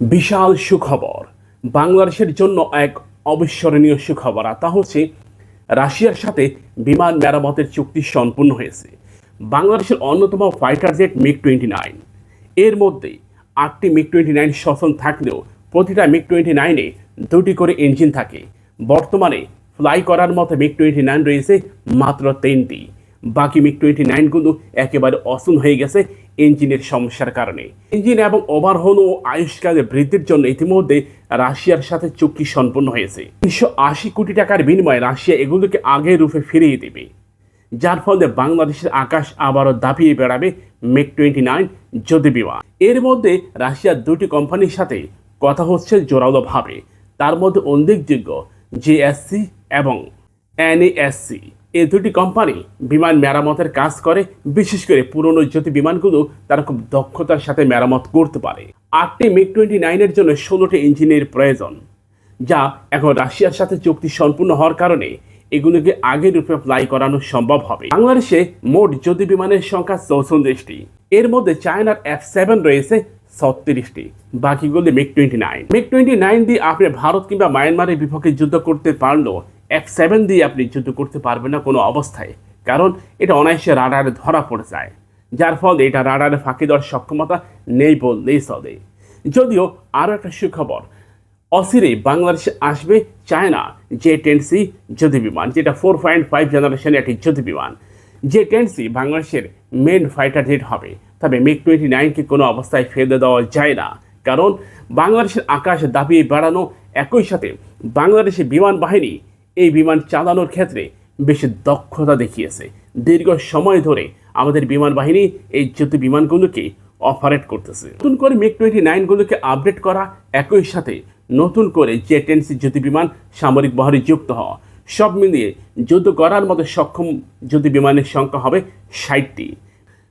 বিশাল সুখবর। বাংলাদেশের জন্য এক অবিস্মরণীয় সুখবর। আর তা হচ্ছে, রাশিয়ার সাথে বিমান মেরামতের চুক্তি সম্পূর্ণ হয়েছে। বাংলাদেশের অন্যতম fighter jet MiG twenty nine. এর মধ্যে আটটি মিগ টোয়েন্টি নাইন সচল থাকলেও প্রতিটা মিগ টোয়েন্টি নাইনে দুটি করে ইঞ্জিন থাকে। বর্তমানে ফ্লাই করার মতো মিগ টোয়েন্টি নাইন রয়েছে মাত্র তিনটি। বাকি মিগ টোয়েন্টি নাইনগুলো একেবারে অসুন হয়ে গেছে। ইঞ্জিনের সমস্যার কারণে। ইঞ্জিন এবং ওভারহোল ও আয়ুষ্কালে বৃদ্ধির জন্য ইতিমধ্যে রাশিয়ার সাথে চুক্তি সম্পন্ন হয়েছে। তিনশো আশি কোটি টাকার বিনিময়ে রাশিয়া এগুলোকে আগের রূপে ফিরিয়ে দেবে। যার ফলে বাংলাদেশের আকাশ আবারও দাপিয়ে বেড়াবে মেক টোয়েন্টি নাইন যুদ্ধ বিমান। এর মধ্যে রাশিয়ার দুটি কোম্পানির সাথে কথা হচ্ছে জোরালোভাবে তার মধ্যে উল্লেখযোগ্য জিএসসি এবং এনএসসি এই দুটি কোম্পানি বিমান মেরামতের কাজ করে, বিশেষ করে পুরনো জ্যোতি বিমানগুলো তারা খুব দক্ষতার সাথে মেরামত করতে পারে। আটটি মিগ টোয়েন্টি নাইনের জন্য ষোলোটি ইঞ্জিনের প্রয়োজন, যা এখন রাশিয়ার সাথে চুক্তি সম্পূর্ণ হওয়ার কারণে এগুলোকে আগের রূপে ফ্লাই করানো সম্ভব হবে। বাংলাদেশে মোট জ্যোতি বিমানের সংখ্যা চৌচল্লিশটি, এর মধ্যে চায়নার এফ সেভেন রয়েছে ছত্রিশটি, বাকিগুলি MiG twenty nine MiG twenty nine দিয়ে আপনি ভারত কিংবা মায়ানমারের বিপক্ষে যুদ্ধ করতে পারলেও এফ সেভেন দিয়ে আপনি যুদ্ধ করতে পারবেন না কোনো অবস্থায়। কারণ এটা অনায়াসে রাডারে ধরা পড়ে যায়। যার ফলে এটা রাডারে ফাঁকি দেওয়ার সক্ষমতা নেই বললেই চলে। যদিও আরও একটা সুখবর অসিরেই বাংলাদেশে আসবে চায়না জে টেন সি যুদ্ধ বিমান, যেটা ফোর পয়েন্ট ফাইভ জেনারেশনের একটি যুদ্ধ বিমান। জে টেন সি বাংলাদেশের মেন ফাইটার জেট হবে। তবে মিগ টোয়েন্টি নাইনকে কোনো অবস্থায় ফেলে দেওয়া যায় না। কারণ বাংলাদেশের আকাশ দাবিয়ে বাড়ানো একই সাথে বাংলাদেশের বিমান বাহিনী এই বিমান চালানোর ক্ষেত্রে বেশি দক্ষতা দেখিয়েছে। দীর্ঘ সময় ধরে আমাদের বিমান বাহিনী এই যুদ্ধ বিমানগুলোকে অপারেট করতেছে। নতুন করে মিগ টোয়েন্টি নাইনগুলোকে আপডেট করা একই সাথে নতুন করে জে টেনসি যুদ্ধ বিমান সামরিক বহরে যুক্ত হওয়া, সব মিলিয়ে যুদ্ধ করার মতো সক্ষম যুদ্ধ বিমানের সংখ্যা হবে ষাটটি।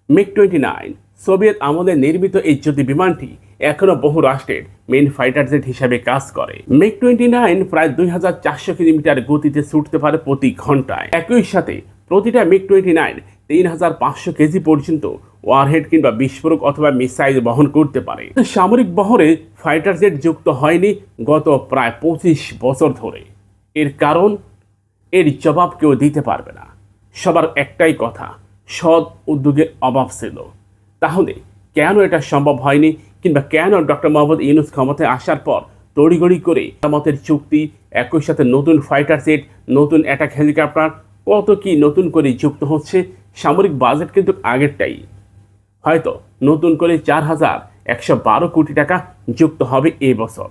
মিগ টোয়েন্টি নাইন সোভিয়েত আমলে নির্মিত এই যুদ্ধ বিমানটি এখনও বহু রাষ্ট্রের মেন ফাইটার জেট হিসাবে কাজ করে। মিগ টোয়েন্টি নাইন প্রায় দুই হাজার চারশো কিলোমিটার গতিতে ছুটতে পারে প্রতি ঘন্টায়। একই সাথে প্রতিটা মিগ টোয়েন্টি নাইন তিন হাজার পাঁচশো কেজি পর্যন্ত ওয়ারহেড কিংবা বিস্ফোরক অথবা মিসাইল বহন করতে পারে। সামরিক বহরে ফাইটার জেট যুক্ত হয়নি গত প্রায় পঁচিশ বছর ধরে। এর কারণ? এর জবাব কেউ দিতে পারবে না। সবার একটাই কথা, সৎ উদ্যোগের অভাব ছিল। তাহলে কেন এটা সম্ভব হয়নি? কিংবা কেন ডক্টর মোহাম্মদ ইউনুস ক্ষমতায় আসার পর তড়িগড়ি করে মতের চুক্তি, একই সাথে নতুন ফাইটার সেট নতুন অ্যাটাক হেলিকপ্টার কত কি নতুন করে যুক্ত হচ্ছে, সামরিক বাজেট কিন্তু আগেরটাই। হয়তো নতুন করে চার হাজার একশো বারো কোটি টাকা যুক্ত হবে এ বছর।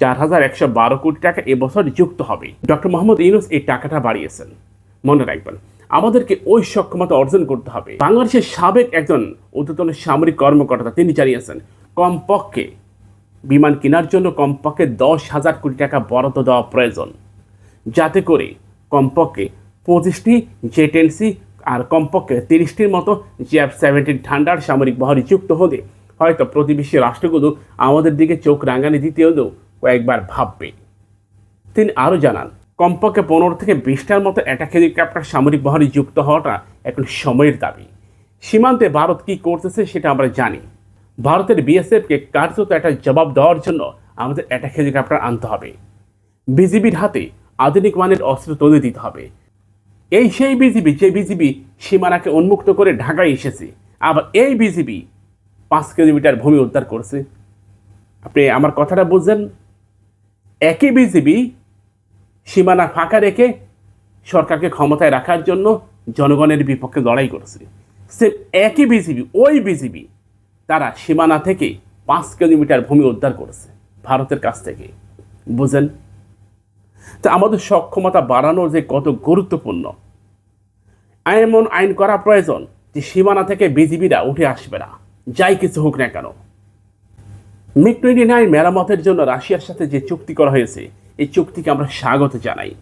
চার হাজার একশো বারো কোটি টাকা এবছর যুক্ত হবে। ডক্টর মোহাম্মদ ইউনুস এই টাকাটা বাড়িয়েছেন। মনে রাখবেন আমাদেরকে ওই সক্ষমতা অর্জন করতে হবে। বাংলাদেশের সাবেক একজন ঊর্ধ্বতন সামরিক কর্মকর্তা, তিনি জানিয়েছেন, কমপক্ষে বিমান কেনার জন্য কমপক্ষে দশ হাজার কোটি টাকা বরাদ্দ দেওয়া প্রয়োজন। যাতে করে কমপক্ষে পঁচিশটি জেটেন্সি আর কমপক্ষে তিরিশটির মতো জিএফ সেভেন্টিন ঠান্ডার সামরিক বহরে যুক্ত হলে হয়তো প্রতিবেশী রাষ্ট্রগুলো আমাদের দিকে চোখ রাঙানি দিতে হলেও কয়েকবার ভাববে। তিনি আরও জানান কমপক্ষে পনেরো থেকে বিশটার মতো অ্যাটাক হেলিকপ্টার সামরিক বহরে যুক্ত হওয়াটা এখন সময়ের দাবি। সীমান্তে ভারত কি করতেছে সেটা আমরা জানি। ভারতের বিএসএফকে কার্যত একটা জবাব দেওয়ার জন্য আমাদের অ্যাটাক হেলিকপ্টার আনতে হবে। বিজিবির হাতে আধুনিক মানের অস্ত্র তুলে দিতে হবে। এই সেই বিজিবি, যে বিজিবি সীমানাকে উন্মুক্ত করে ঢাকায় এসেছে। আবার এই বিজিবি পাঁচ কিলোমিটার ভূমি উদ্ধার করছে। আপনি আমার কথাটা বুঝছেন একই বিজিবি সীমানা ফাঁকা রেখে সরকারকে ক্ষমতায় রাখার জন্য জনগণের বিপক্ষে লড়াই করেছে। সে একই বিজিবি, ওই বিজিবি তারা সীমানা থেকে পাঁচ কিলোমিটার ভূমি উদ্ধার করেছে ভারতের কাছ থেকে। বুঝেন তা আমাদের সক্ষমতা বাড়ানোর যে কত গুরুত্বপূর্ণ, এমন আইন করা প্রয়োজন যে সীমানা থেকে বিজিবিরা উঠে আসবে না, যাই কিছু হোক না কেন। মিগ টোয়েন্টি নাইন মেরামতের জন্য রাশিয়ার সাথে যে চুক্তি করা হয়েছে এই চুক্তিকে আমরা স্বাগত জানাই।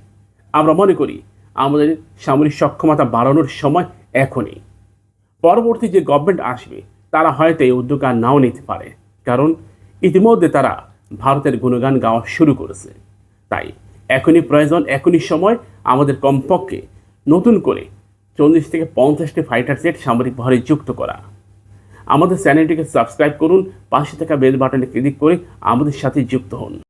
আমরা মনে করি, আমাদের সামরিক সক্ষমতা বাড়ানোর সময় এখনই। পরবর্তী যে গভর্নমেন্ট আসবে, তারা হয়তো এই উদ্যোগ আর নাও নিতে পারে। কারণ, ইতিমধ্যে তারা ভারতের গুণগান গাওয়া শুরু করেছে। তাই, এখনই প্রয়োজন, এখনই সময় আমাদের কমপক্ষে নতুন করে চল্লিশ থেকে পঞ্চাশটি ফাইটার জেট সামরিক বহরে যুক্ত করা। আমাদের চ্যানেলটিকে সাবস্ক্রাইব করুন, পাশে থাকা বেল বাটনে ক্লিক করে আমাদের সাথে যুক্ত হন।